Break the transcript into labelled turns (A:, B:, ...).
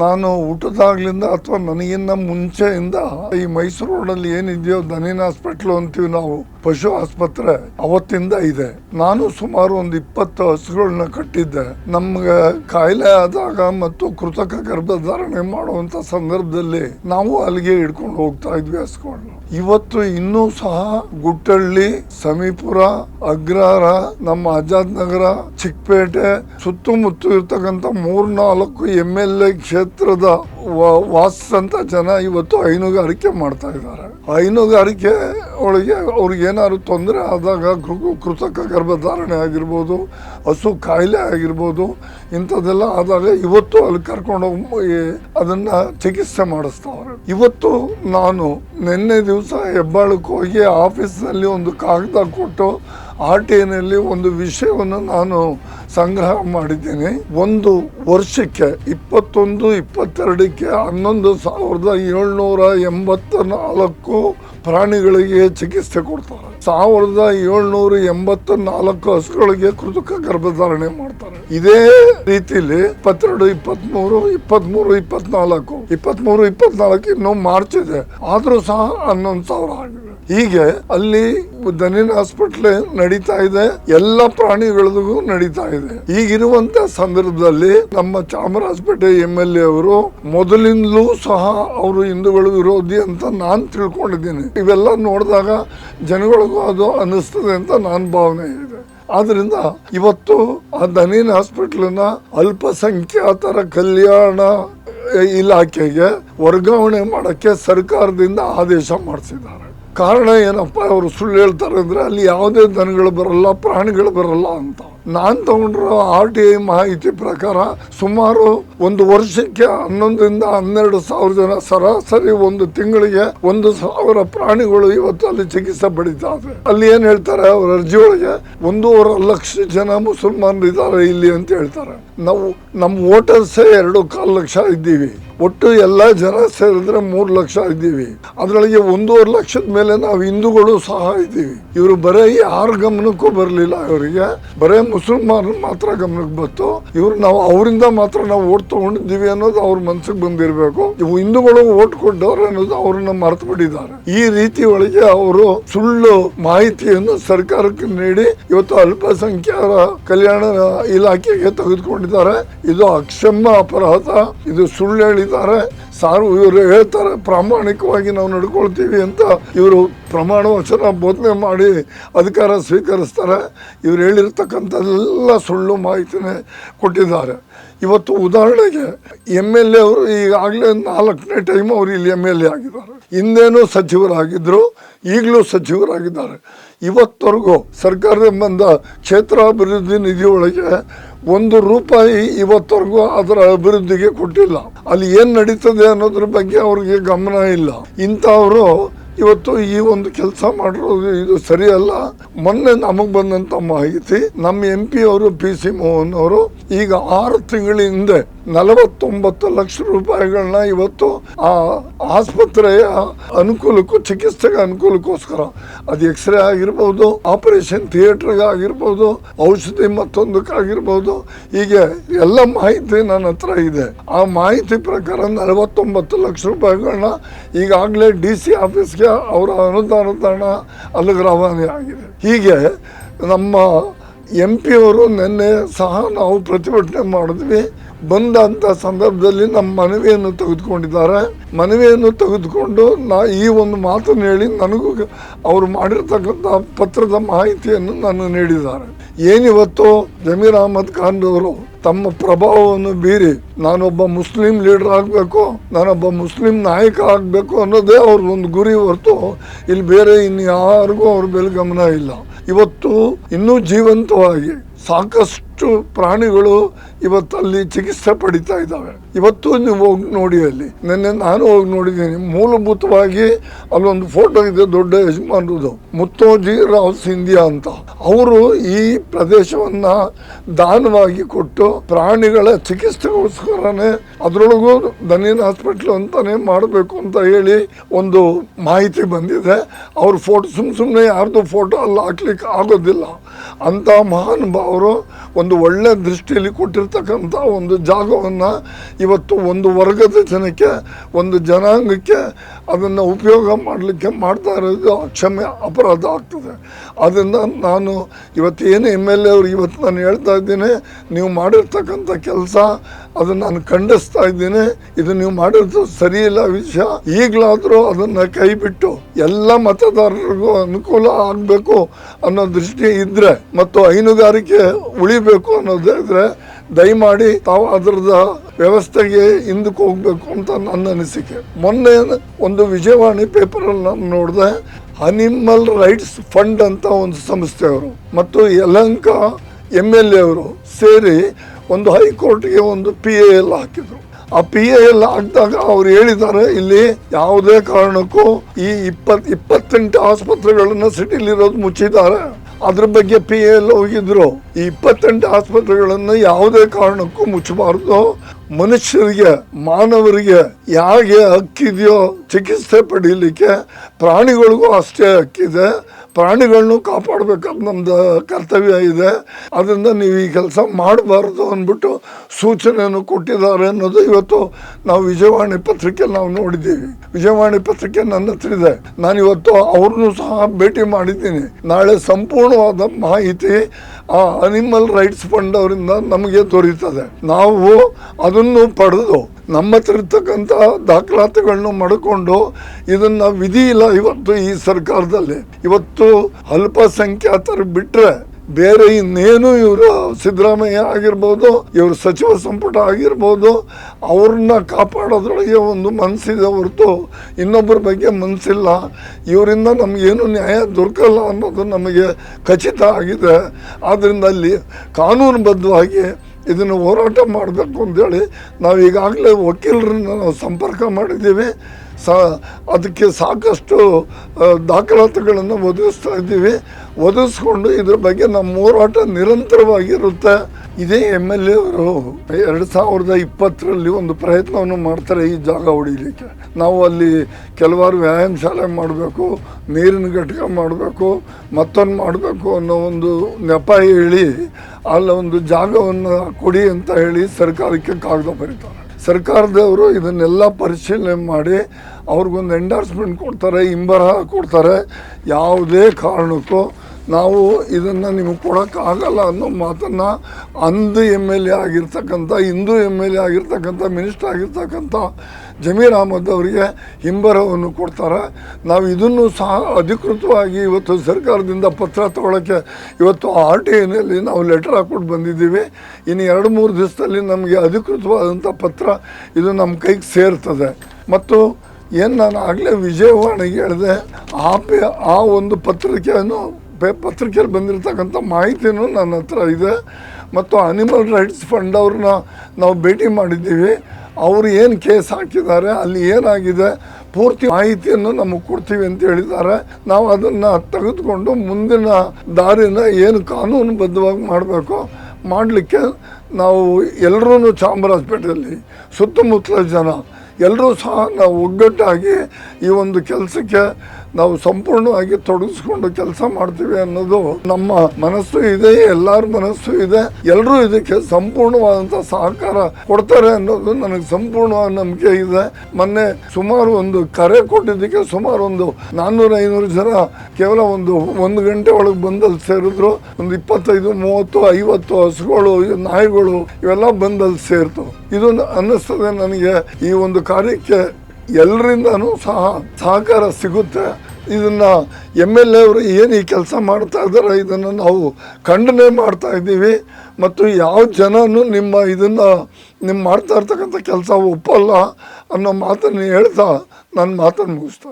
A: ನಾನು ಊಟದಾಗ್ಲಿಂದ ಅಥವಾ ನನಗಿನ್ನ ಮುಂಚೆಯಿಂದ ಈ ಮೈಸೂರು ರೋಡಲ್ಲಿ ಏನಿದೆಯೋ ದನಿನ್ ಹಾಸ್ಪಿಟ್ಲು ಅಂತೀವಿ ನಾವು, ಪಶು ಆಸ್ಪತ್ರೆ ಅವತ್ತಿಂದ ಇದೆ. ನಾನು ಸುಮಾರು ಒಂದು ಇಪ್ಪತ್ತು ಹಸುಗಳನ್ನ ಕಟ್ಟಿದ್ದೆ. ನಮ್ಗೆ ಕಾಯಿಲೆ ಆದಾಗ ಮತ್ತು ಕೃತಕ ಗರ್ಭಧಾರಣೆ ಮಾಡುವಂತ ಸಂದರ್ಭದಲ್ಲಿ ನಾವು ಅಲ್ಲಿಗೆ ಹಿಡ್ಕೊಂಡು ಹೋಗ್ತಾ ಇದ್ವಿ ಹಸುಗಳನ್ನ ಇವತ್ತು ಇನ್ನೂ ಸಹ ಗುಟ್ಟಳ್ಳಿ, ಸಮೀಪುರ ಅಗ್ರಹಾರ ನಮ್ಮ ಆಜಾದ್ ನಗರ, ಚಿಕ್ಕಪೇಟೆ ಸುತ್ತಮುತ್ತ ಇರ್ತಕ್ಕಂಥ ಮೂರ್ನಾಲ್ಕು ಎಂ ಎಲ್ ಎ ಕ್ಷೇತ್ರದ ವಾಸಂತ ಜನ ಇವತ್ತು ಹೈನುಗಾರಿಕೆ ಮಾಡ್ತಾ ಇದ್ದಾರೆ. ಹೈನುಗಾರಿಕೆ ಒಳಗೆ ಅವ್ರಿಗೆ ಏನಾದ್ರು ತೊಂದರೆ ಆದಾಗ ಕೃತಕ ಗರ್ಭಧಾರಣೆ ಆಗಿರ್ಬೋದು, ಹಸು ಕಾಯಿಲೆ ಆಗಿರ್ಬೋದು, ಇಂಥದ್ದೆಲ್ಲ ಆದಾಗ ಇವತ್ತು ಅಲ್ಲಿ ಕರ್ಕೊಂಡು ಹೋಗಿ ಅದನ್ನ ಚಿಕಿತ್ಸೆ ಮಾಡಿಸ್ತಾವ್ರೆ. ಇವತ್ತು ನಾನು ನಿನ್ನೆ ದಿವಸ ಹೆಬ್ಬಾಳಕ್ಕೆ ಹೋಗಿ ಆಫೀಸ್ನಲ್ಲಿ ಒಂದು ಕಾಗದ ಕೊಟ್ಟು ಟಿ ಒಂದು ವಿಷಯವನ್ನು ನಾನು ಸಂಗ್ರಹ ಮಾಡಿದ್ದೀನಿ. ಒಂದು ವರ್ಷಕ್ಕೆ, ಇಪ್ಪತ್ತೊಂದು, ಇಪ್ಪತ್ತೆರಡಕ್ಕೆ, ಹನ್ನೊಂದು ಸಾವಿರದ ಏಳ್ನೂರ ಎಂಬತ್ತ ನಾಲ್ಕು ಪ್ರಾಣಿಗಳಿಗೆ ಚಿಕಿತ್ಸೆ ಕೊಡ್ತಾರೆ. ಸಾವಿರದ ಏಳ್ನೂರ ಎಂಬತ್ತ ನಾಲ್ಕು ಹಸುಗಳಿಗೆ ಕೃತಕ ಗರ್ಭಧಾರಣೆ ಮಾಡ್ತಾರೆ. ಇದೇ ರೀತಿಲಿ ಇಪ್ಪತ್ತೆರಡು, ಇಪ್ಪತ್ಮೂರು ಇಪ್ಪತ್ಮೂರು, ಇಪ್ಪತ್ನಾಲ್ಕು ಇಪ್ಪತ್ಮೂರು, ಇಪ್ಪತ್ನಾಲ್ಕು ಇನ್ನೂ ಮಾರ್ಚ್ ಇದೆ ಆದ್ರೂ ಸಹ ಹನ್ನೊಂದು ಸಾವಿರ ಆಗಿದೆ. ಹೀಗೆ ಅಲ್ಲಿ ದನಿನ್ ಹಾಸ್ಪಿಟ್ಲ್ ನಡೀತಾ ಇದೆ. ಎಲ್ಲ ಪ್ರಾಣಿಗಳಿಗೂ ನಡೀತಾ ಇದೆ. ಈಗಿರುವಂತ ಸಂದರ್ಭದಲ್ಲಿ ನಮ್ಮ ಚಾಮರಾಜಪೇಟೆ ಎಂ ಎಲ್ ಎ ಅವರು ಮೊದಲಿಂದಲೂ ಸಹ ಅವರು ಹಿಂದೂಗಳು ವಿರೋಧಿ ಅಂತ ನಾನು ತಿಳ್ಕೊಂಡಿದ್ದೀನಿ. ಇವೆಲ್ಲ ನೋಡಿದಾಗ ಜನಗಳಿಗೂ ಅದು ಅನ್ನಿಸ್ತದೆ ಅಂತ ನನ್ನ ಭಾವನೆ ಇದೆ. ಆದ್ರಿಂದ ಇವತ್ತು ಆ ದನೀನ್ ಹಾಸ್ಪಿಟ್ಲನ್ನ ಅಲ್ಪಸಂಖ್ಯಾತರ ಕಲ್ಯಾಣ ಇಲಾಖೆಗೆ ವರ್ಗಾವಣೆ ಮಾಡಕ್ಕೆ ಸರ್ಕಾರದಿಂದ ಆದೇಶ ಮಾಡಿಸಿದ್ದಾರೆ. ಕಾರಣ ಏನಪ್ಪ? ಅವರು ಸುಳ್ಳು ಹೇಳ್ತಾರೆ ಅಂದರೆ ಅಲ್ಲಿ ಯಾವುದೇ ದನಗಳು ಬರಲ್ಲ ಪ್ರಾಣಿಗಳು ಬರಲ್ಲ ಅಂತ. ನಾನ್ ತಗೊಂಡಿರೋ ಆರ್ ಟಿ ಐ ಮಾಹಿತಿ ಪ್ರಕಾರ ಸುಮಾರು ಒಂದು ವರ್ಷಕ್ಕೆ ಹನ್ನೊಂದರಿಂದ ಹನ್ನೆರಡು ಸಾವಿರ ಜನ ಸರಾಸರಿ ಒಂದು ತಿಂಗಳಿಗೆ ಒಂದು ಸಾವಿರ ಪ್ರಾಣಿಗಳು ಇವತ್ತು ಅಲ್ಲಿ ಚಿಕಿತ್ಸೆ ಪಡಿತಾ ಇದೆ ಅಲ್ಲಿ ಏನ್ ಹೇಳ್ತಾರೆ ಅವ್ರ ಅರ್ಜಿ ಒಳಗೆ ಒಂದೂವರೆ ಲಕ್ಷ ಜನ ಮುಸಲ್ಮಾನರು ಇದ್ದಾರೆ ಇಲ್ಲಿ ಅಂತ ಹೇಳ್ತಾರೆ. ನಾವು ನಮ್ಮ ವೋಟರ್ಸೇ ಎರಡು ಕಾಲು ಲಕ್ಷ ಇದ್ದೀವಿ. ಒಟ್ಟು ಎಲ್ಲ ಜನ ಸೇರಿದ್ರೆ ಮೂರು ಲಕ್ಷ ಇದ್ದೀವಿ. ಅದರೊಳಗೆ ಒಂದೂವರೆ ಲಕ್ಷದ ಮೇಲೆ ನಾವು ಹಿಂದೂಗಳು ಸಹ ಇದ್ದೀವಿ. ಇವರು ಬರೀ ಯಾರ ಗಮನಕ್ಕೂ ಬರಲಿಲ್ಲ ಇವರಿಗೆ ಬರೇ ಮುಸಲ್ಮಾನರು ಮಾತ್ರ ಗಮನಕ್ಕೆ ಬಂತು. ಇವ್ರು ನಾವು ಅವರಿಂದ ಮಾತ್ರ ನಾವು ಓಟ್ ತಗೊಂಡಿದ್ದೀವಿ ಅನ್ನೋದು ಅವ್ರ ಮನ್ಸಿಗೆ ಬಂದಿರಬೇಕು. ಇವು ಹಿಂದೂಗಳು ಓಟ್ ಕೊಟ್ಟವ್ರು ಅನ್ನೋದು ಅವ್ರನ್ನ ಮರೆತು ಬಿಟ್ಟಿದ್ದಾರೆ. ಈ ರೀತಿ ಒಳಗೆ ಅವರು ಸುಳ್ಳು ಮಾಹಿತಿಯನ್ನು ಸರ್ಕಾರಕ್ಕೆ ನೀಡಿ ಇವತ್ತು ಅಲ್ಪಸಂಖ್ಯಾತರ ಕಲ್ಯಾಣ ಇಲಾಖೆಗೆ ತೆಗೆದುಕೊಂಡಿದ್ದಾರೆ. ಇದು ಅಕ್ಷಮ್ಯ ಅಪರಾಧ. ಇದು ಸುಳ್ಳು ಹೇಳಿದ್ದಾರೆ. ಸಾರು ಇವರು ಹೇಳ್ತಾರೆ, ಪ್ರಾಮಾಣಿಕವಾಗಿ ನಾವು ನಡ್ಕೊಳ್ತೀವಿ ಅಂತ ಇವರು ಪ್ರಮಾಣ ವಚನ ಬೋಧನೆ ಮಾಡಿ ಅಧಿಕಾರ ಸ್ವೀಕರಿಸ್ತಾರೆ. ಇವ್ರು ಹೇಳಿರ್ತಕ್ಕಂಥದ್ದೆಲ್ಲ ಸುಳ್ಳು ಮಾಹಿತಿನೇ ಕೊಟ್ಟಿದ್ದಾರೆ. ಇವತ್ತು ಉದಾಹರಣೆಗೆ ಎಂ ಎಲ್ ಎ ಅವರು ಈಗಾಗಲೇ ನಾಲ್ಕನೇ ಟೈಮ್ ಅವರು ಇಲ್ಲಿ ಎಂ ಎಲ್ ಎ ಆಗಿದ್ದಾರೆ. ಹಿಂದೇನು ಸಚಿವರಾಗಿದ್ದರು ಈಗಲೂ ಸಚಿವರಾಗಿದ್ದಾರೆ. ಇವತ್ತವರೆಗೂ ಸರ್ಕಾರದಿಂದ ಬಂದ ಕ್ಷೇತ್ರಾಭಿವೃದ್ಧಿ ನಿಧಿಯೊಳಗೆ ಒಂದು ರೂಪಾಯಿ ಇವತ್ತವರೆಗೂ ಅದರ ಅಭಿವೃದ್ಧಿಗೆ ಕೊಟ್ಟಿಲ್ಲ. ಅಲ್ಲಿ ಏನ್ ನಡೀತದೆ ಅನ್ನೋದ್ರ ಬಗ್ಗೆ ಅವ್ರಿಗೆ ಗಮನ ಇಲ್ಲ. ಇಂಥವರು ಇವತ್ತು ಈ ಒಂದು ಕೆಲಸ ಮಾಡಿರೋದು ಇದು ಸರಿಯಲ್ಲ. ಮೊನ್ನೆ ನಮಗ್ ಬಂದಂತ ಮಾಹಿತಿ, ನಮ್ಮ ಎಂ ಪಿ ಅವರು ಪಿ ಸಿ ಮೋಹನ್ ಅವರು ಈಗ ಆರು ತಿಂಗಳ ಹಿಂದೆ ನಲವತ್ತೊಂಬತ್ತು ಲಕ್ಷ ರೂಪಾಯಿಗಳನ್ನ ಇವತ್ತು ಆ ಆಸ್ಪತ್ರೆಯ ಅನುಕೂಲಕ್ಕೂ, ಚಿಕಿತ್ಸೆಗೆ ಅನುಕೂಲಕ್ಕೋಸ್ಕರ, ಅದು ಎಕ್ಸ್ರೇ ಆಗಿರ್ಬೋದು, ಆಪರೇಷನ್ ಥಿಯೇಟರ್ಗೆ ಆಗಿರ್ಬೋದು, ಔಷಧಿ ಮತ್ತೊಂದಕ್ಕಾಗಿರ್ಬೋದು, ಹೀಗೆ ಎಲ್ಲ ಮಾಹಿತಿ ನನ್ನ ಹತ್ರ ಇದೆ. ಆ ಮಾಹಿತಿ ಪ್ರಕಾರ ನಲವತ್ತೊಂಬತ್ತು ಲಕ್ಷ ರೂಪಾಯಿಗಳನ್ನ ಈಗಾಗಲೇ ಡಿ ಸಿ ಆಫೀಸ್ಗೆ ಅವರ ಅನುದಾನ ತಾಣ ಅಲ್ಲಿಗೆ ರವಾನೆ ಆಗಿದೆ. ಹೀಗೆ ನಮ್ಮ ಎಂ ಪಿ ಅವರು ನಿನ್ನೆ ಸಹ ನಾವು ಪ್ರತಿಭಟನೆ ಮಾಡಿದ್ವಿ. ಬಂದಂಥ ಸಂದರ್ಭದಲ್ಲಿ ನಮ್ಮ ಮನವಿಯನ್ನು ತೆಗೆದುಕೊಂಡಿದ್ದಾರೆ. ಮನವಿಯನ್ನು ತೆಗೆದುಕೊಂಡು ನಾ ಈ ಒಂದು ಮಾತನ್ನು ಹೇಳಿ ನನಗೂ ಅವರು ಮಾಡಿರ್ತಕ್ಕಂಥ ಪತ್ರದ ಮಾಹಿತಿಯನ್ನು ನಾನು ನೀಡಿದ್ದಾರೆ. ಏನಿವತ್ತು ಜಮೀರ್ ಅಹಮದ್ ಖಾನ್ ಅವರು ತಮ್ಮ ಪ್ರಭಾವವನ್ನು ಬೀರಿ ನಾನೊಬ್ಬ ಮುಸ್ಲಿಂ ಲೀಡರ್ ಆಗಬೇಕು, ನಾನೊಬ್ಬ ಮುಸ್ಲಿಂ ನಾಯಕ ಆಗಬೇಕು ಅನ್ನೋದೇ ಅವ್ರ ಒಂದು ಗುರಿ ಹೊರತು ಇಲ್ಲಿ ಬೇರೆ ಇನ್ಯಾರಿಗೂ ಅವ್ರ ಮೇಲೆ ಗಮನ ಇಲ್ಲ. ಇವತ್ತು ಇನ್ನೂ ಜೀವಂತವಾಗಿ ಸಾಕಷ್ಟು ಪ್ರಾಣಿಗಳು ಇವತ್ತು ಅಲ್ಲಿ ಚಿಕಿತ್ಸೆ ಪಡಿತಾ ಇದ್ದಾವೆ. ಇವತ್ತು ನೀವು ಹೋಗಿ ನೋಡಿ ಅಲ್ಲಿ. ನಿನ್ನೆ ನಾನು ಹೋಗಿ ನೋಡಿದ್ದೀನಿ. ಮೂಲಭೂತವಾಗಿ ಅಲ್ಲೊಂದು ಫೋಟೋ ಇದೆ, ದೊಡ್ಡ ಯಜಮಾನರದು ಮುತ್ತೋಜಿ ರಾವ್ ಸಿಂಧಿಯಾ ಅಂತ. ಅವರು ಈ ಪ್ರದೇಶವನ್ನ ದಾನವಾಗಿ ಕೊಟ್ಟು ಪ್ರಾಣಿಗಳ ಚಿಕಿತ್ಸೆಗೋಸ್ಕರನೇ ಅದರೊಳಗೂ ದನಿನ್ ಹಾಸ್ಪಿಟ್ಲ್ ಅಂತಾನೆ ಮಾಡಬೇಕು ಅಂತ ಹೇಳಿ ಒಂದು ಮಾಹಿತಿ ಬಂದಿದೆ. ಅವ್ರ ಫೋಟೋ ಸುಮ್ ಸುಮ್ಮನೆ ಯಾರ್ದು ಫೋಟೋ ಅಲ್ಲಿ ಹಾಕ್ಲಿಕ್ಕೆ ಆಗೋದಿಲ್ಲ. ಅಂತ ಮಹಾನುಭಾವರು ಒಂದು ಒಳ್ಳೆ ದೃಷ್ಟಿಯಲ್ಲಿ ಕೊಟ್ಟಿರ್ತಕ್ಕಂಥ ಒಂದು ಜಾಗವನ್ನು ಇವತ್ತು ಒಂದು ವರ್ಗದ ಜನಕ್ಕೆ, ಒಂದು ಜನಾಂಗಕ್ಕೆ ಅದನ್ನು ಉಪಯೋಗ ಮಾಡಲಿಕ್ಕೆ ಮಾಡ್ತಾ ಇರೋದು ಕ್ಷಮೆ ಅಪರಾಧ ಆಗ್ತದೆ. ಅದರಿಂದ ನಾನು ಇವತ್ತು ಏನು ಎಂ ಎಲ್ ಎ ಅವ್ರು ಇವತ್ತು ನಾನು ಹೇಳ್ತಾ ಇದ್ದೀನಿ, ನೀವು ಮಾಡಿರ್ತಕ್ಕಂಥ ಕೆಲಸ ಅದನ್ನು ನಾನು ಖಂಡಿಸ್ತಾ ಇದ್ದೀನಿ. ಇದು ನೀವು ಮಾಡಿರೋದು ಸರಿಯಿಲ್ಲ ವಿಷಯ. ಈಗಲಾದರೂ ಅದನ್ನ ಕೈ ಬಿಟ್ಟು ಎಲ್ಲ ಮತದಾರರಿಗೂ ಅನುಕೂಲ ಆಗಬೇಕು ಅನ್ನೋ ದೃಷ್ಟಿ ಇದ್ರೆ ಮತ್ತು ಹೈನುಗಾರಿಕೆ ಉಳಿಬೇಕು ಅನ್ನೋದಿದ್ರೆ ದಯಮಾಡಿ ತಾವು ಅದರದ ವ್ಯವಸ್ಥೆಗೆ ಹಿಂದಕ್ಕೆ ಹೋಗ್ಬೇಕು ಅಂತ ನನ್ನ ಅನಿಸಿಕೆ. ಮೊನ್ನೆ ಒಂದು ವಿಜಯವಾಣಿ ಪೇಪರಲ್ಲಿ ನಾನು ನೋಡಿದೆ. ಅನಿಮಲ್ ರೈಟ್ಸ್ ಫಂಡ್ ಅಂತ ಒಂದು ಸಂಸ್ಥೆಯವರು ಮತ್ತು ಯಲಂಕ ಎಂ ಎಲ್ ಎ ಅವರು ಸೇರಿ ಒಂದು ಹೈಕೋರ್ಟ್ಗೆ ಒಂದು ಪಿ ಎ ಎಲ್ ಹಾಕಿದ್ರು. ಆ ಪಿ ಎ ಎಲ್ ಹಾಕಿದಾಗ ಅವ್ರು ಹೇಳಿದ್ದಾರೆ, ಇಲ್ಲಿ ಯಾವುದೇ ಕಾರಣಕ್ಕೂ ಈ ಇಪ್ಪತ್, ಇಪ್ಪತ್ತೆಂಟು ಆಸ್ಪತ್ರೆಗಳನ್ನ ಸಿಟಿಲಿರೋದು ಮುಚ್ಚಿದ್ದಾರೆ. ಅದ್ರ ಬಗ್ಗೆ ಪಿ ಎಲ್ ಹೋಗಿದ್ರು. ಈ ಇಪ್ಪತ್ತೆಂಟು ಆಸ್ಪತ್ರೆಗಳನ್ನು ಯಾವುದೇ ಕಾರಣಕ್ಕೂ ಮುಚ್ಚಬಾರ್ದು. ಮನುಷ್ಯರಿಗೆ, ಮಾನವರಿಗೆ ಹೇಗೆ ಹಕ್ಕಿದೆಯೋ ಚಿಕಿತ್ಸೆ ಪಡೀಲಿಕ್ಕೆ ಪ್ರಾಣಿಗಳಿಗೂ ಅಷ್ಟೇ ಹಕ್ಕಿದೆ. ಪ್ರಾಣಿಗಳನ್ನು ಕಾಪಾಡಬೇಕಂತ ನಮ್ದು ಕರ್ತವ್ಯ ಇದೆ. ಅದರಿಂದ ನೀವು ಈ ಕೆಲಸ ಮಾಡಬಾರ್ದು ಅಂದ್ಬಿಟ್ಟು ಸೂಚನೆಯನ್ನು ಕೊಟ್ಟಿದ್ದಾರೆ ಅನ್ನೋದು ಇವತ್ತು ನಾವು ವಿಜಯವಾಣಿ ಪತ್ರಿಕೆ ನಾವು ನೋಡಿದ್ದೀವಿ. ವಿಜಯವಾಣಿ ಪತ್ರಿಕೆ ನನ್ನ ಹತ್ರ ಇದೆ. ನಾನು ಇವತ್ತು ಅವ್ರನ್ನೂ ಸಹ ಭೇಟಿ ಮಾಡಿದ್ದೀನಿ. ನಾಳೆ ಸಂಪೂರ್ಣವಾದ ಮಾಹಿತಿ ಆ ಅನಿಮಲ್ ರೈಟ್ಸ್ ಫಂಡ್ ಅವರಿಂದ ನಮಗೆ ದೊರೀತದೆ. ನಾವು ಅದನ್ನು ಪಡೆದು ನಮ್ಮ ಹತ್ರ ಇರ್ತಕ್ಕಂಥ ದಾಖಲಾತಿಗಳನ್ನು ಮಾಡಿಕೊಂಡು ಇದನ್ನ ವಿಧಿ ಇಲ್ಲ ಇವತ್ತು ಈ ಸರ್ಕಾರದಲ್ಲಿ. ಇವತ್ತು ಅಲ್ಪಸಂಖ್ಯಾತರು ಬಿಟ್ರೆ ಬೇರೆ ಇನ್ನೇನು ಇವರು ಸಿದ್ದರಾಮಯ್ಯ ಆಗಿರ್ಬೋದು, ಇವರು ಸಚಿವ ಸಂಪುಟ ಆಗಿರ್ಬೋದು, ಅವ್ರನ್ನ ಕಾಪಾಡೋದ್ರೊಳಗೆ ಒಂದು ಮನಸ್ಸಿದೆ ಹೊರತು ಇನ್ನೊಬ್ಬರ ಬಗ್ಗೆ ಮನಸ್ಸಿಲ್ಲ ಇವರಿಂದ ನಮಗೇನು ನ್ಯಾಯ ದೊರಕಲ್ಲ ಅನ್ನೋದು ನಮಗೆ ಖಚಿತ ಆಗಿದೆ. ಆದ್ದರಿಂದ ಅಲ್ಲಿ ಕಾನೂನುಬದ್ಧವಾಗಿ ಇದನ್ನು ಹೋರಾಟ ಮಾಡಬೇಕು ಅಂತೇಳಿ ನಾವು ಈಗಾಗಲೇ ವಕೀಲರನ್ನ ನಾವು ಸಂಪರ್ಕ ಮಾಡಿದ್ದೀವಿ. ಸಾ ಅದಕ್ಕೆ ಸಾಕಷ್ಟು ದಾಖಲಾತಿಗಳನ್ನು ಒದಗಿಸ್ತಾ ಇದ್ದೀವಿ. ಒದಗಿಸ್ಕೊಂಡು ಇದ್ರ ಬಗ್ಗೆ ನಮ್ಮ ಹೋರಾಟ ನಿರಂತರವಾಗಿರುತ್ತೆ. ಇದೇ ಎಂ ಎಲ್ ಎ ಅವರು ಎರಡು ಸಾವಿರದ ಇಪ್ಪತ್ತರಲ್ಲಿ ಒಂದು ಪ್ರಯತ್ನವನ್ನು ಮಾಡ್ತಾರೆ ಈ ಜಾಗ ಹೊಡಿಲಿಕ್ಕೆ. ನಾವು ಅಲ್ಲಿ ಕೆಲವಾರು ವ್ಯಾಯಾಮ ಶಾಲೆ ಮಾಡಬೇಕು, ನೀರಿನ ಘಟಕ ಮಾಡಬೇಕು, ಮತ್ತೊಂದು ಮಾಡಬೇಕು ಅನ್ನೋ ಒಂದು ನೆಪ ಹೇಳಿ ಅಲ್ಲ ಒಂದು ಜಾಗವನ್ನು ಕೊಡಿ ಅಂತ ಹೇಳಿ ಸರ್ಕಾರಕ್ಕೆ ಕಾಗದ ಬರೀತಾರೆ. ಸರ್ಕಾರದವರು ಇದನ್ನೆಲ್ಲ ಪರಿಶೀಲನೆ ಮಾಡಿ ಅವ್ರಿಗೊಂದು ಎಂಡಾರ್ಸ್ಮೆಂಟ್ ಕೊಡ್ತಾರೆ ಇಂಬರಹ ಕೊಡ್ತಾರೆ. ಯಾವುದೇ ಕಾರಣಕ್ಕೂ ನಾವು ಇದನ್ನು ನಿಮಗೆ ಕೊಡೋಕ್ಕಾಗಲ್ಲ ಅನ್ನೋ ಮಾತನ್ನು ಅಂದು ಎಂ ಎಲ್ ಎ ಆಗಿರ್ತಕ್ಕಂಥ ಹಿಂದೂ ಎಂ ಎಲ್ ಎ ಆಗಿರ್ತಕ್ಕಂಥ, ಮಿನಿಸ್ಟರ್ ಆಗಿರ್ತಕ್ಕಂಥ ಜಮೀರ್ ಅಹಮದ್ ಅವರಿಗೆ ಹಿಂಬರವನ್ನು ಕೊಡ್ತಾರೆ. ನಾವು ಇದನ್ನು ಸಹ ಅಧಿಕೃತವಾಗಿ ಇವತ್ತು ಸರ್ಕಾರದಿಂದ ಪತ್ರ ತಗೊಳ್ಳೋಕ್ಕೆ ಇವತ್ತು ಆರ್ ಟಿ ಐನಲ್ಲಿ ನಾವು ಲೆಟರ್ ಹಾಕ್ಬಿಟ್ಟು ಬಂದಿದ್ದೀವಿ. ಇನ್ನು ಎರಡು ಮೂರು ದಿವಸದಲ್ಲಿ ನಮಗೆ ಅಧಿಕೃತವಾದಂಥ ಪತ್ರ ಇದು ನಮ್ಮ ಕೈಗೆ ಸೇರ್ತದೆ. ಮತ್ತು ಏನು ನಾನು ಆಗಲೇ ವಿಜಯವಾಣಿಗೆ ಹೇಳಿದೆ, ಆ ಪೇ, ಆ ಒಂದು ಪತ್ರಿಕೆಯನ್ನು ಪತ್ರಿಕೆಯಲ್ಲಿ ಬಂದಿರತಕ್ಕಂಥ ಮಾಹಿತಿನೂ ನನ್ನ ಹತ್ರ ಇದೆ. ಮತ್ತು ಅನಿಮಲ್ ರೈಟ್ಸ್ ಫಂಡ್ ಅವ್ರನ್ನ ನಾವು ಭೇಟಿ ಮಾಡಿದ್ದೀವಿ. ಅವರು ಏನು ಕೇಸ್ ಹಾಕಿದ್ದಾರೆ, ಅಲ್ಲಿ ಏನಾಗಿದೆ, ಪೂರ್ತಿ ಮಾಹಿತಿಯನ್ನು ನಮಗೆ ಕೊಡ್ತೀವಿ ಅಂತ ಹೇಳಿದ್ದಾರೆ. ನಾವು ಅದನ್ನು ತೆಗೆದುಕೊಂಡು ಮುಂದಿನ ದಾರಿನ ಏನು ಕಾನೂನುಬದ್ಧವಾಗಿ ಮಾಡಬೇಕು ಮಾಡಲಿಕ್ಕೆ ನಾವು ಎಲ್ಲರೂ ಚಾಮರಾಜಪೇಟೆಯಲ್ಲಿ ಸುತ್ತಮುತ್ತಲ ಜನ ಎಲ್ಲರೂ ಸಹ ನಾವು ಒಗ್ಗಟ್ಟಾಗಿ ಈ ಒಂದು ಕೆಲಸಕ್ಕೆ ನಾವು ಸಂಪೂರ್ಣವಾಗಿ ತೊಡಗಿಸ್ಕೊಂಡು ಕೆಲಸ ಮಾಡ್ತೀವಿ ಅನ್ನೋದು ನಮ್ಮ ಮನಸ್ಸು ಇದೆ, ಎಲ್ಲರ ಮನಸ್ಸು ಇದೆ. ಎಲ್ಲರೂ ಇದಕ್ಕೆ ಸಂಪೂರ್ಣವಾದಂಥ ಸಹಕಾರ ಕೊಡ್ತಾರೆ ಅನ್ನೋದು ನನಗೆ ಸಂಪೂರ್ಣವಾದ ನಂಬಿಕೆ ಇದೆ. ಮೊನ್ನೆ ಸುಮಾರು ಒಂದು ಕರೆ ಕೊಟ್ಟಿದ್ದಕ್ಕೆ ಸುಮಾರು ಒಂದು ನಾನ್ನೂರ, ಐನೂರು ಜನ ಕೇವಲ ಒಂದು ಒಂದು ಗಂಟೆ ಒಳಗೆ ಬಂದಲ್ಲಿ ಸೇರಿದ್ರು. ಒಂದು ಇಪ್ಪತ್ತೈದು, ಮೂವತ್ತು, ಐವತ್ತು ಹಸುಗಳು ನಾಯಿಗಳು ಇವೆಲ್ಲ ಬಂದಲ್ಲಿ ಸೇರ್ತು. ಇದು ಅನ್ನಿಸ್ತದೆ ನನಗೆ ಈ ಒಂದು ಕಾರ್ಯಕ್ಕೆ ಎಲ್ಲರಿಂದನೂ ಸಹ ಸಹಕಾರ ಸಿಗುತ್ತೆ. ಇದನ್ನು ಎಂ ಎಲ್ ಎ ಅವರು ಏನು ಈ ಕೆಲಸ ಮಾಡ್ತಾ ಇದ್ದಾರೆ ಇದನ್ನು ನಾವು ಖಂಡನೆ ಮಾಡ್ತಾ ಇದ್ದೀವಿ. ಮತ್ತು ಯಾವ ಜನನೂ ನಿಮ್ಮ ಇದನ್ನು ನಿಮ್ಮ ಮಾಡ್ತಾ ಇರ್ತಕ್ಕಂಥ ಕೆಲಸ ಒಪ್ಪಲ್ಲ ಅನ್ನೋ ಮಾತನ್ನು ಹೇಳ್ತಾ ನನ್ನ ಮಾತನ್ನು ಮುಗಿಸ್ತಾ